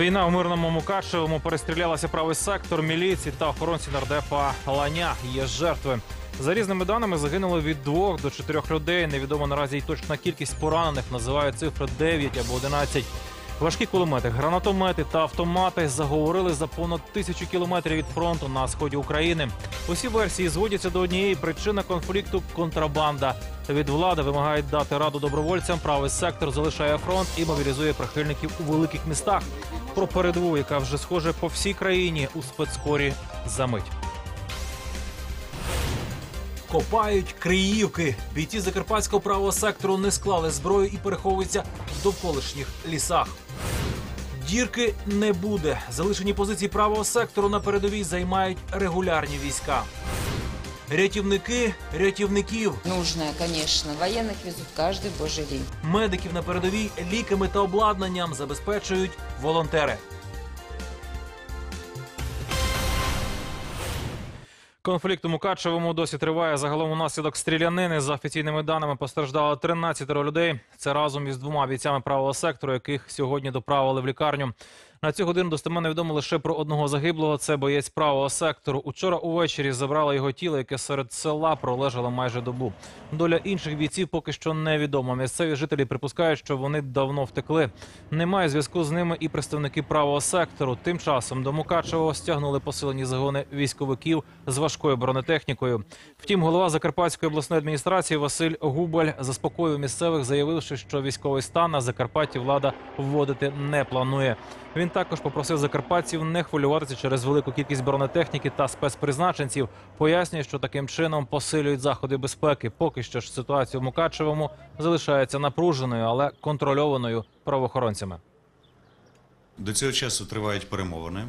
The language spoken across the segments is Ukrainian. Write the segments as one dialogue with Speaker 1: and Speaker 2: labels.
Speaker 1: Війна в мирному Мукачевому перестрілялася правий сектор міліції та охоронці нардепа Ланя. Є жертви. За різними даними загинуло від двох до чотирьох людей. Невідомо наразі й точна кількість поранених. Називають цифри 9 або 11. Важкі кулемети, гранатомети та автомати заговорили за понад тисячу кілометрів від фронту на сході України. Усі версії зводяться до однієї причини конфлікту контрабанда. Від влади вимагають дати раду добровольцям. Правий сектор залишає фронт і мобілізує прихильників у великих містах. Про передову, яка вже схоже по всій країні у спецкорі за мить. Копають Криївки. Бійці закарпатського правого сектору не склали зброю і переховуються в довколишніх лісах. Дірки не буде. Залишені позиції правого сектору на передовій займають регулярні війська. Рятівники рятівників,
Speaker 2: Нужное, конечно. Военных везут каждый божий день.
Speaker 1: медиків на передовій ліками та обладнанням забезпечують волонтери. Конфлікт у Мукачевому досі триває. Загалом унаслідок стрілянини за офіційними даними постраждало 13 людей. Це разом із двома бійцями правого сектору, яких сьогодні доправили в лікарню. На цю годину достеменно відомо лише про одного загиблого. Це боєць правого сектору. Учора увечері забрали його тіло, яке серед села пролежало майже добу. Доля інших бійців поки що невідома. Місцеві жителі припускають, що вони давно втекли. Немає зв'язку з ними і представники правого сектору. Тим часом до Мукачевого стягнули посилені загони військовиків з важкою бронетехнікою. Втім, голова Закарпатської обласної адміністрації Василь Губаль заспокоїв місцевих, заявивши, що військовий стан на Закарпатті влада вводити не планує. Він також попросив закарпатців не хвилюватися через велику кількість бронетехніки та спецпризначенців. Пояснює, що таким чином посилюють заходи безпеки. Поки що ж ситуація в Мукачевому залишається напруженою, але контрольованою правоохоронцями.
Speaker 3: До цього часу тривають перемовини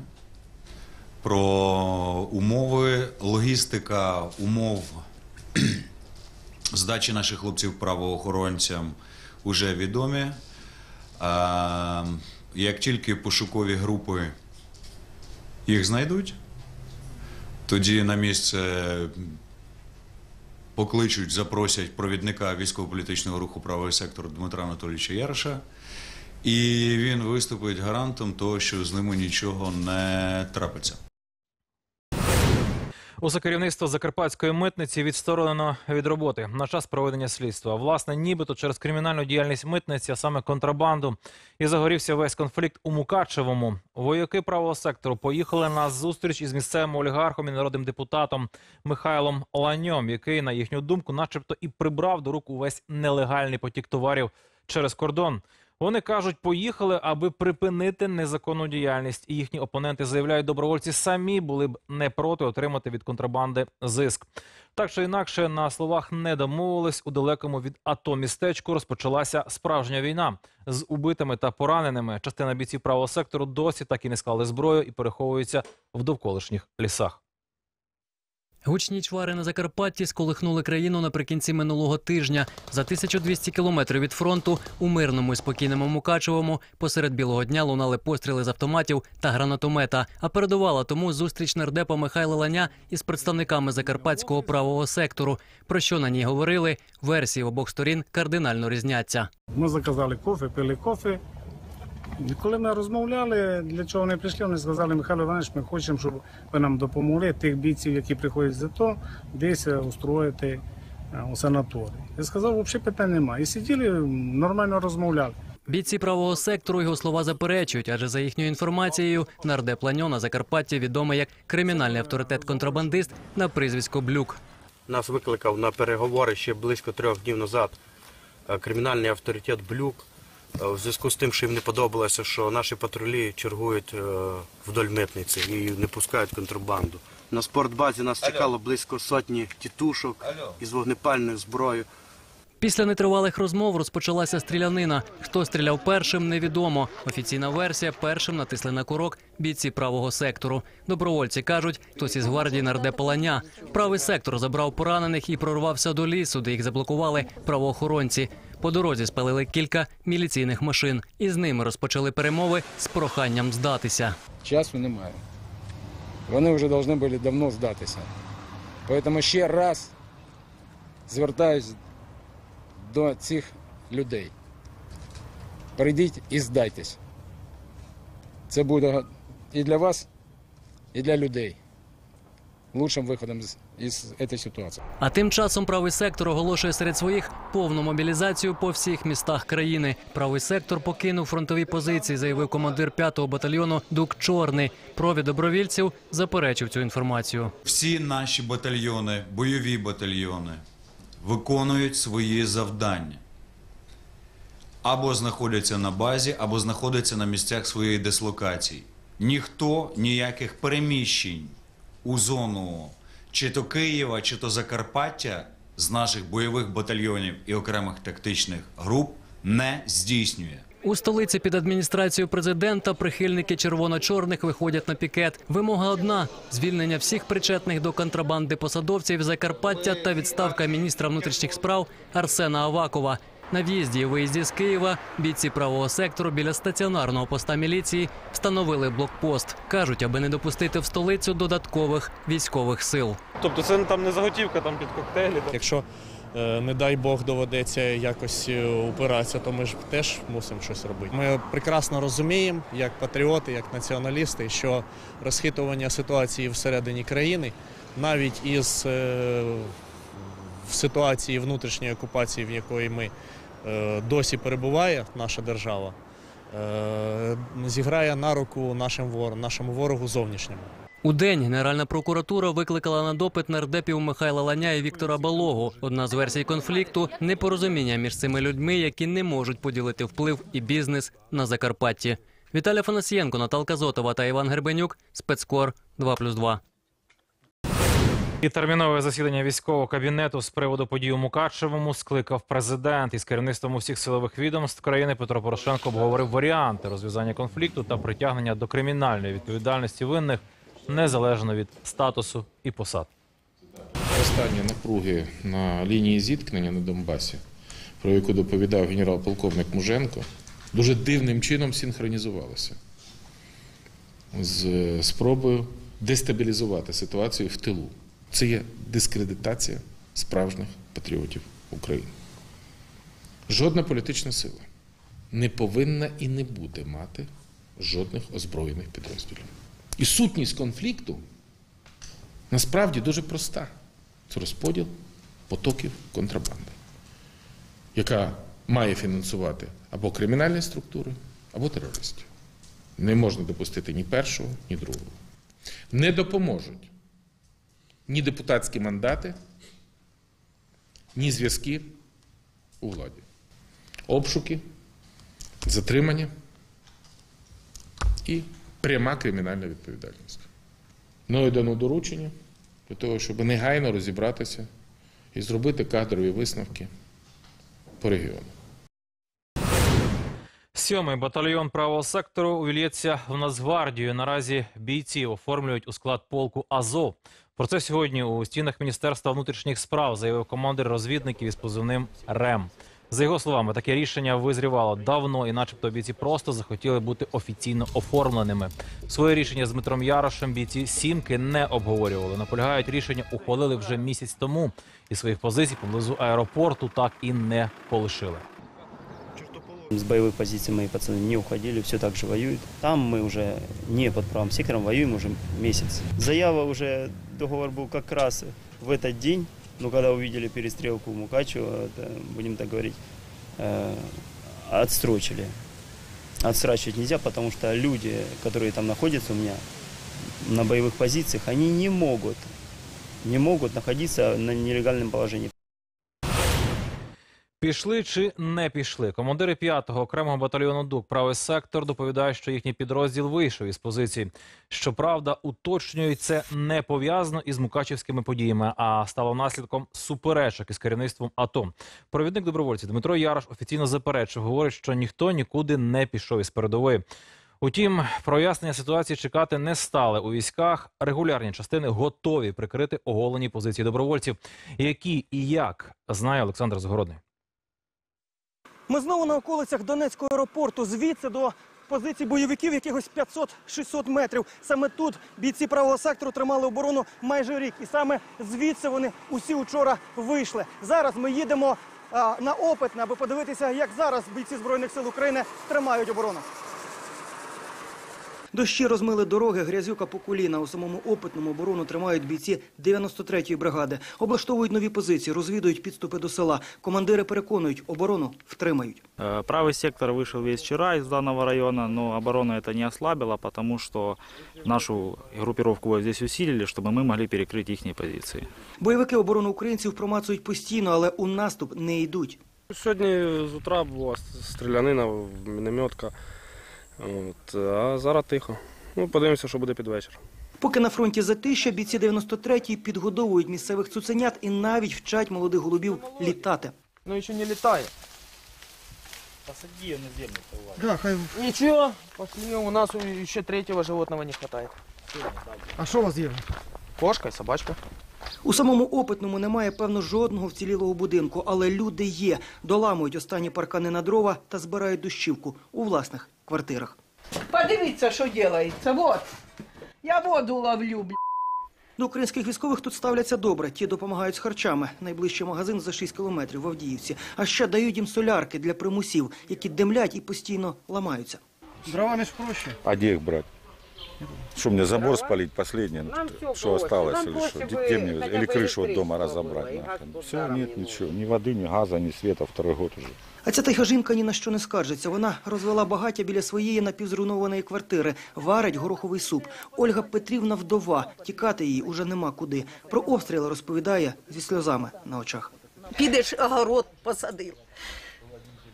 Speaker 3: про умови, логістика умов здачі наших хлопців правоохоронцям вже відомі. Як тільки пошукові групи їх знайдуть, тоді на місце покличуть, запросять провідника військово-політичного руху правий сектор Дмитра Анатолійовича Яроша. І він виступить гарантом того, що з ними нічого не трапиться.
Speaker 1: Усе керівництво закарпатської митниці відсторонено від роботи на час проведення слідства. Власне, нібито через кримінальну діяльність митниці, а саме контрабанду, і загорівся весь конфлікт у Мукачевому. Вояки правого сектору поїхали на зустріч із місцевим олігархом і народним депутатом Михайлом Ланьом, який, на їхню думку, начебто і прибрав до рук увесь нелегальний потік товарів через кордон. Вони кажуть, поїхали, аби припинити незаконну діяльність. І їхні опоненти заявляють, добровольці самі були б не проти отримати від контрабанди зиск. Так чи інакше, на словах не домовились. У далекому від АТО містечку розпочалася справжня війна з убитими та пораненими. Частина бійців правого сектору досі так і не склали зброю і переховуються в довколишніх лісах.
Speaker 4: Гучні чвари на Закарпатті сколихнули країну наприкінці минулого тижня. За 1200 кілометрів від фронту у мирному і спокійному Мукачевому посеред білого дня лунали постріли з автоматів та гранатомета. А передувала тому зустріч нардепа Михайла Ланя із представниками закарпатського правого сектору. Про що на ній говорили? Версії обох сторін кардинально різняться.
Speaker 5: Ми заказали кофе, пили кофе. І коли ми розмовляли, для чого вони прийшли, вони сказали, Михайло Іванович, ми хочемо, щоб ви нам допомогли тих бійців, які приходять з АТО, десь е, устроїти е, у санаторії. Я сказав, взагалі питань немає. І сиділи, нормально розмовляли.
Speaker 4: Бійці правого сектору його слова заперечують, адже за їхньою інформацією, нардеп Ланьо на Закарпатті відомий як кримінальний авторитет-контрабандист на прізвисько Блюк.
Speaker 6: Нас викликав на переговори ще близько трьох днів назад е, кримінальний авторитет Блюк. Е, В зв'язку з тим, що їм не подобалося, що наші патрулі чергують е, вдоль митниці і не пускають контрабанду. На спортбазі нас чекало близько сотні тітушок із вогнепальною зброєю.
Speaker 4: Після нетривалих розмов розпочалася стрілянина. Хто стріляв першим, невідомо. Офіційна версія першим натисли на курок бійці правого сектору. Добровольці кажуть, хтось із гвардії нардепа Ланя. Правий сектор забрав поранених і прорвався до лісу, де їх заблокували правоохоронці. По дорозі спалили кілька міліційних машин, і з ними розпочали перемови з проханням здатися.
Speaker 7: Часу немає. Вони вже повинні були давно здатися. Тому ще раз звертаюсь до цих людей. Прийдіть і здайтесь. Це буде і для вас, і для людей лучшим виходом з із цієї ситуації.
Speaker 4: А тим часом правий сектор оголошує серед своїх повну мобілізацію по всіх містах країни. Правий сектор покинув фронтові позиції, заявив командир 5-го батальйону Дук Чорний. Провід добровільців заперечив цю інформацію.
Speaker 3: Всі наші батальйони, бойові батальйони, виконують свої завдання. Або знаходяться на базі, або знаходяться на місцях своєї дислокації. Ніхто ніяких переміщень у зону чи то Києва, чи то Закарпаття з наших бойових батальйонів і окремих тактичних груп не здійснює.
Speaker 4: У столиці під адміністрацією президента прихильники червоно-чорних виходять на пікет. Вимога одна: звільнення всіх причетних до контрабанди посадовців Закарпаття та відставка міністра внутрішніх справ Арсена Авакова. На в'їзді і виїзді з Києва бійці правого сектору біля стаціонарного поста міліції встановили блокпост. кажуть, аби не допустити в столицю додаткових військових сил.
Speaker 8: Тобто це там не заготівка там під коктейлі.
Speaker 9: Якщо, е, не дай Бог, доведеться якось е, упиратися, то ми ж теж мусимо щось робити. Ми прекрасно розуміємо, як патріоти, як націоналісти, що розхитування ситуації всередині країни, навіть із е, в ситуації внутрішньої окупації, в якої ми досі перебуває наша держава, е, зіграє на руку нашому ворогу зовнішньому.
Speaker 4: У день Генеральна прокуратура викликала на допит нардепів Михайла Ланя і Віктора Балогу. Одна з версій конфлікту непорозуміння між цими людьми, які не можуть поділити вплив і бізнес на Закарпатті. Віталій Фанасієнко, Наталка Зотова та Іван Гербенюк. Спецкор 2+,2.
Speaker 1: І термінове засідання військового кабінету з приводу подій у Мукачевому скликав президент із керівництвом усіх силових відомств країни Петро Порошенко обговорив варіанти розв'язання конфлікту та притягнення до кримінальної відповідальності винних незалежно від статусу і посад.
Speaker 10: Останні напруги на лінії зіткнення на Донбасі, про яку доповідав генерал-полковник Муженко, дуже дивним чином синхронізувалися з спробою дестабілізувати ситуацію в тилу. Це є дискредитація справжніх патріотів України. Жодна політична сила не повинна і не буде мати жодних озброєних підрозділів. І сутність конфлікту насправді дуже проста. Це розподіл потоків контрабанди, яка має фінансувати або кримінальні структури, або терористів. Не можна допустити ні першого, ні другого. Не допоможуть ні депутатські мандати, ні зв'язки у владі. Обшуки, затримання і пряма кримінальна відповідальність. Мною дано доручення для того, щоб негайно розібратися і зробити кадрові висновки по регіону.
Speaker 1: Сьомий батальйон правого сектору увільється в Нацгвардію. Наразі бійці оформлюють у склад полку Азов. Про це сьогодні у стінах Міністерства внутрішніх справ заявив командир розвідників із позивним РЕМ. За його словами, таке рішення визрівало давно, і, начебто, бійці просто захотіли бути офіційно оформленими. Своє рішення з Дмитром Ярошем бійці сімки не обговорювали. Наполягають, рішення ухвалили вже місяць тому, і своїх позицій поблизу аеропорту так і не полишили.
Speaker 11: С боевых позиций мои пацаны не уходили, все так же воюют. Там мы уже не под правым сектором воюем уже месяц. Заява уже, договор был как раз в этот день, но когда увидели перестрелку в Мукачево, это, будем так говорить, э, отстрочили. Отсрачивать нельзя, потому что люди, которые там находятся у меня на боевых позициях, они не могут, не могут находиться на нелегальном положении.
Speaker 1: Пішли чи не пішли? Командири 5-го окремого батальйону ДУК правий сектор доповідають, що їхній підрозділ вийшов із позиції. Щоправда, уточнюють це не пов'язано із мукачівськими подіями, а стало наслідком суперечок із керівництвом АТО. Провідник добровольців Дмитро Ярош офіційно заперечив, говорить, що ніхто нікуди не пішов із передової. Утім, прояснення ситуації чекати не стали у військах. Регулярні частини готові прикрити оголені позиції добровольців. Які і як знає Олександр Загородний.
Speaker 8: Ми знову на околицях Донецького аеропорту. Звідси до позицій бойовиків якихось 500-600 метрів. Саме тут бійці правого сектору тримали оборону майже рік. І саме звідси вони усі учора вийшли. Зараз ми їдемо на опит, аби подивитися, як зараз бійці Збройних сил України тримають оборону. Дощі розмили дороги, грязюка по коліна. У самому опитному оборону тримають бійці 93-ї бригади. Облаштовують нові позиції, розвідують підступи до села. Командири переконують, оборону втримають.
Speaker 12: Э, Правый сектор вышел весь вчера из данного района, но оборона это не ослабила, потому что нашу группировку вот здесь усилили, чтобы мы могли перекрыть их позиции.
Speaker 8: Бойовики оборону українців промацують постійно, але у наступ не йдуть.
Speaker 13: Сьогодні з утра була стрілянина, мінометка. От, а зараз тихо. Ну, подивимося, що буде під вечір.
Speaker 8: Поки на фронті затища, бійці 93-ї підгодовують місцевих цуценят і навіть вчать молодих голубів літати.
Speaker 13: Ну, ще не літає.
Speaker 12: Посади на землю,
Speaker 8: Да, хай...
Speaker 13: Нічого, пошли, у нас ще третього животного не вистачає.
Speaker 8: А що у вас є?
Speaker 13: Кошка і собачка.
Speaker 8: У самому опитному немає, певно, жодного вцілілого будинку, але люди є. Доламують останні паркани на дрова та збирають дощівку у власних квартирах.
Speaker 14: Подивіться, що робиться. Вот. Я воду ловлю, бля.
Speaker 8: До українських військових тут ставляться добре. Ті допомагають з харчами. Найближчий магазин за 6 кілометрів в Авдіївці. А ще дають їм солярки для примусів, які димлять і постійно ламаються.
Speaker 5: Дровами ж проще.
Speaker 15: А где их брать? Что мне забор спалить последнее, что осталось или что? Где мне или крышу от дома разобрать? Все, нет ничего, ни воды, ни газа, ни света, второй год уже.
Speaker 8: А ця тиха жінка ні на що не скаржиться. Вона розвела багаття біля своєї напівзруйнованої квартири, варить гороховий суп. Ольга Петрівна вдова. Тікати їй уже нема куди. Про обстріли розповідає зі сльозами на очах.
Speaker 14: Підеш огород посадив.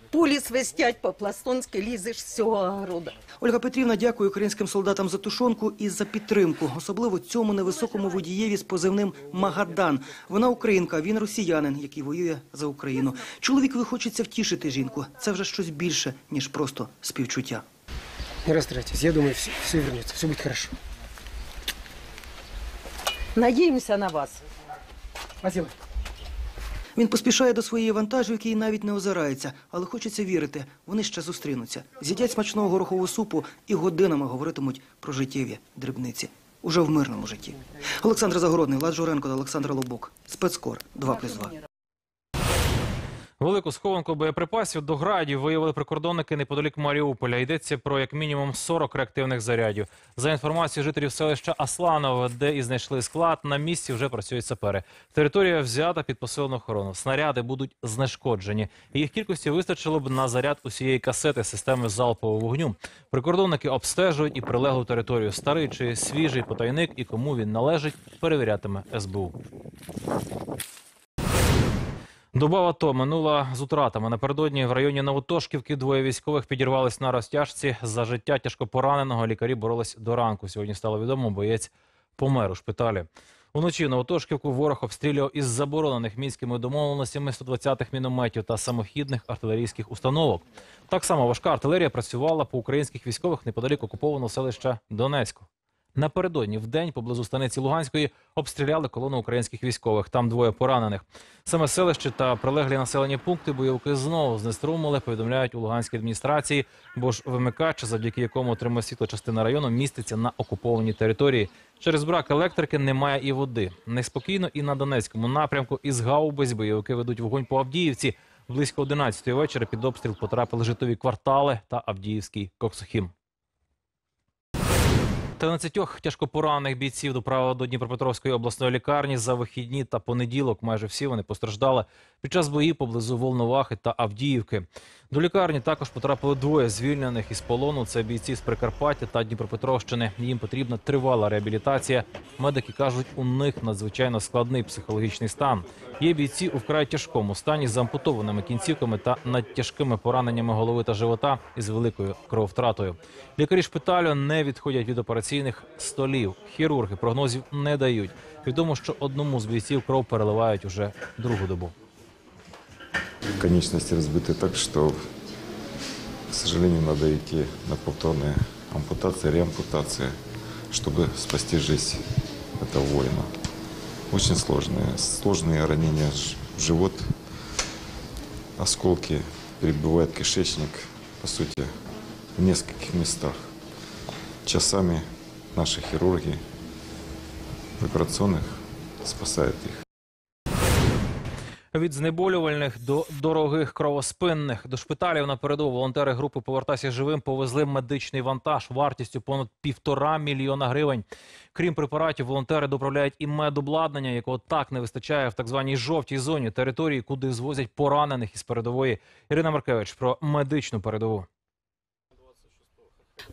Speaker 14: Пулі свистять по-пластунськи, лізеш з цього огорода.
Speaker 8: Ольга Петрівна дякує українським солдатам за тушонку і за підтримку, особливо цьому невисокому водієві з позивним Магадан. Вона українка, він росіянин, який воює за Україну. Чоловікові хочеться втішити жінку. Це вже щось більше ніж просто співчуття.
Speaker 13: Не розстраюйтесь, я думаю, все, все вернется, все будет хорошо.
Speaker 14: Надіємося на вас.
Speaker 13: Спасибо.
Speaker 8: Він поспішає до своєї вантажівки і навіть не озирається, але хочеться вірити, вони ще зустрінуться. З'їдять смачного горохового супу і годинами говоритимуть про життєві дрібниці. Уже в мирному житті. Олександр Загородний, Влад Журенко та Олександр Лобок. Спецкор 2+,2.
Speaker 1: Велику схованку боєприпасів до градів виявили прикордонники неподалік Маріуполя. Йдеться про як мінімум 40 реактивних зарядів. За інформацією жителів селища Асланове, де і знайшли склад, на місці вже працюють сапери. Територія взята під посилену охорону. Снаряди будуть знешкоджені. Їх кількості вистачило б на заряд усієї касети системи залпового вогню. Прикордонники обстежують і прилеглу територію. Старий чи свіжий потайник і кому він належить, перевірятиме СБУ. Доба в АТО минула з утратами. Напередодні в районі Новотошківки двоє військових підірвались на розтяжці. За життя тяжко пораненого лікарі боролись до ранку. Сьогодні стало відомо, боєць помер у шпиталі. Уночі Новотошківку ворог обстрілював із заборонених мінськими домовленостями 120-х мінометів та самохідних артилерійських установок. Так само важка артилерія працювала по українських військових неподалік окупованого селища Донецьку. Напередодні в день поблизу станиці Луганської обстріляли колону українських військових. Там двоє поранених. Саме селище та прилеглі населені пункти бойовики знову знеструмили, повідомляють у Луганській адміністрації, бо ж вимикач, завдяки якому отримує світло частина району, міститься на окупованій території. Через брак електрики немає і води. Неспокійно і на Донецькому напрямку із гаубиць бойовики ведуть вогонь по Авдіївці. Близько 11-ї вечора під обстріл потрапили житлові квартали та Авдіївський Коксохім. 13 тяжко поранених бійців доправили до Дніпропетровської обласної лікарні за вихідні та понеділок. Майже всі вони постраждали під час боїв поблизу Волновахи та Авдіївки. До лікарні також потрапили двоє звільнених із полону. Це бійці з Прикарпаття та Дніпропетровщини. Їм потрібна тривала реабілітація. Медики кажуть, у них надзвичайно складний психологічний стан. Є бійці у вкрай тяжкому стані з ампутованими кінцівками та надтяжкими пораненнями голови та живота із великою крововтратою. Лікарі шпиталю не відходять від операційних столів. Хірурги прогнозів не дають. Відомо, що одному з бійців кров переливають уже другу добу.
Speaker 15: Конечности разбиты так, что, к сожалению, надо идти на повторные ампутации, реампутации, чтобы спасти жизнь этого воина. Очень сложные. Сложные ранения в живот, осколки перебивают кишечник, по сути, в нескольких местах. Часами наши хирурги в операционных спасают их.
Speaker 1: Від знеболювальних до дорогих кровоспинних до шпиталів на передову волонтери групи Повертайся живим повезли медичний вантаж вартістю понад півтора мільйона гривень. Крім препаратів, волонтери доправляють і медобладнання, якого так не вистачає в так званій жовтій зоні території, куди звозять поранених із передової. Ірина Маркевич про медичну передову.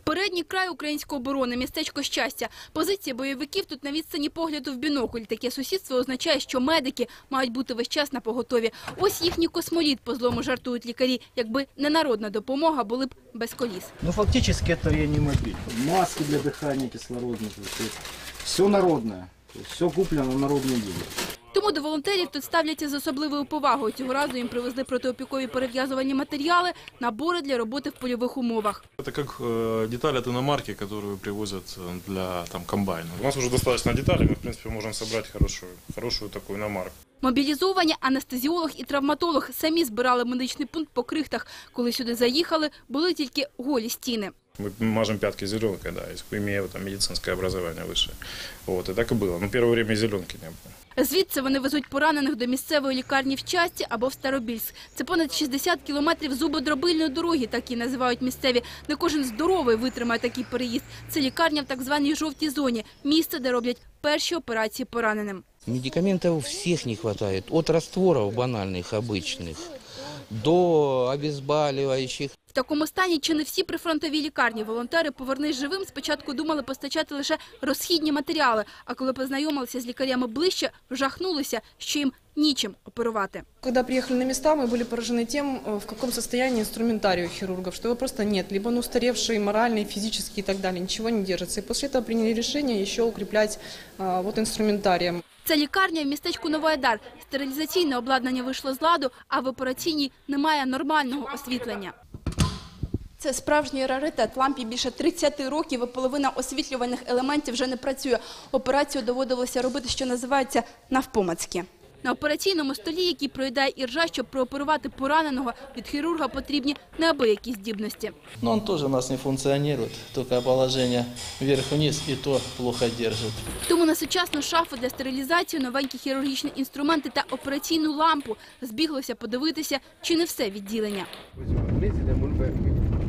Speaker 16: Передній край української оборони, містечко щастя. Позиція бойовиків тут на відстані погляду в бінокль. Таке сусідство означає, що медики мають бути весь час на поготові. Ось їхній космоліт, по злому жартують лікарі. Якби не народна допомога, були б без коліс.
Speaker 17: Ну, фактически это реанимобиль. Маски для дыхания кислородных. То есть все народное. То есть все куплено на народные деньги.
Speaker 16: Тому до волонтерів тут ставляться з особливою повагою. Цього разу їм привезли протиопікові перев'язувальні матеріали, набори для роботи в польових умовах.
Speaker 18: Это как э, деталь от иномарки, которую привозят э, для там, комбайна. У нас уже достаточно деталей, мы, в принципе, можем собрать хорошую, хорошую такую иномарку.
Speaker 16: Мобілізовані анестезіолог і травматолог самі збирали медичний пункт по крихтах. Коли сюди заїхали, були тільки голі стіни.
Speaker 18: Мы мажем пятки зеленкой, да, если- имея там, медицинское образование высшее. Вот, и так и было. Но первое время и зеленки не было.
Speaker 16: Звідси вони везуть поранених до місцевої лікарні в Часті або в Старобільськ. Це понад 60 кілометрів зубодробильної дороги, так і називають місцеві. Не кожен здоровий витримає такий переїзд. Це лікарня в так званій жовтій зоні, місце, де роблять перші операції пораненим.
Speaker 19: Медикаментов у всех не хватает. От растворов банальных, обычных, до обезболивающих.
Speaker 16: В такому стані чи не всі прифронтові лікарні волонтери «Повернись живим» спочатку думали постачати лише розхідні матеріали, а коли познайомилися з лікарями ближче, вжахнулися, що їм нічим оперувати.
Speaker 20: Когда приехали на места, мы были поражены тем, э, в каком состоянии инструментарий у хирургов, что его просто нет. Либо он устаревший морально, физически и так далее, ничего не держится. И после этого приняли решение еще укреплять а, вот инструментарием.
Speaker 16: Це лікарня в містечку Новоайдар. Стерилізаційне обладнання вийшло з ладу, а в операційній немає нормального освітлення. Це справжній раритет. Лампі більше 30 років і половина освітлювальних елементів вже не працює. Операцію доводилося робити, що називається навпомацьки. На операційному столі, який проїдає іржа, щоб прооперувати пораненого, від хірурга потрібні неабиякі здібності.
Speaker 21: Но он тоже у нас не функционирует, только положение вверх-вниз и то плохо держит.
Speaker 16: Тому на сучасну шафу для стерилізації, новенькі хірургічні інструменти та операційну лампу збіглося подивитися, чи не все відділення.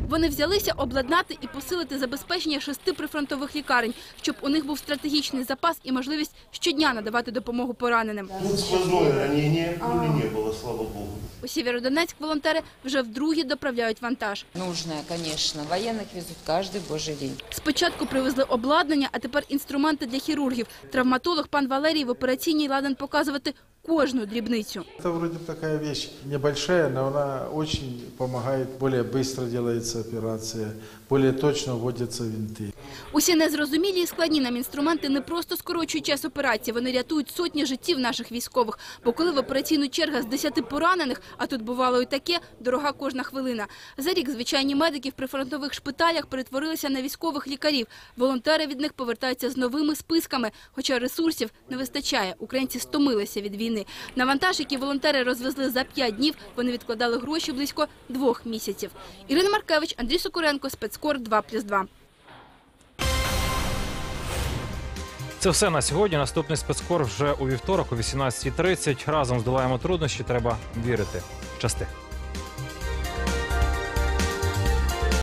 Speaker 16: Вони взялися обладнати і посилити забезпечення шести прифронтових лікарень, щоб у них був стратегічний запас і можливість щодня надавати допомогу пораненим.
Speaker 22: Сквозное ранение, пули не было, слава богу.
Speaker 16: У Сєвєродонецьк волонтери вже вдруге доправляють вантаж.
Speaker 2: Нужное, конечно. Военных везут каждый божий день.
Speaker 16: Спочатку привезли обладнання, а тепер інструменти для хірургів. Травматолог пан Валерій в операційній ладен показувати кожну дрібницю.
Speaker 23: Это вроде бы такая вещь небольшая, но она очень помогает, более быстро делается операция, более точно вводятся винты.
Speaker 16: Усі незрозумілі і складні нам інструменти не просто скорочують час операції, вони рятують сотні життів наших військових. Бо коли в операційну черга з 10 поранених, а тут бувало і таке, дорога кожна хвилина. За рік звичайні медики в прифронтових шпиталях перетворилися на військових лікарів. Волонтери від них повертаються з новими списками, хоча ресурсів не вистачає. Українці стомилися від війни. На вантаж, який волонтери розвезли за 5 днів, вони відкладали гроші близько двох місяців. Ірина Маркевич, Андрій Сокуренко, спецкор 2+,2.
Speaker 1: Це все на сьогодні. Наступний спецкор вже у вівторок о 18.30. Разом здолаємо труднощі. Треба вірити. Щасти.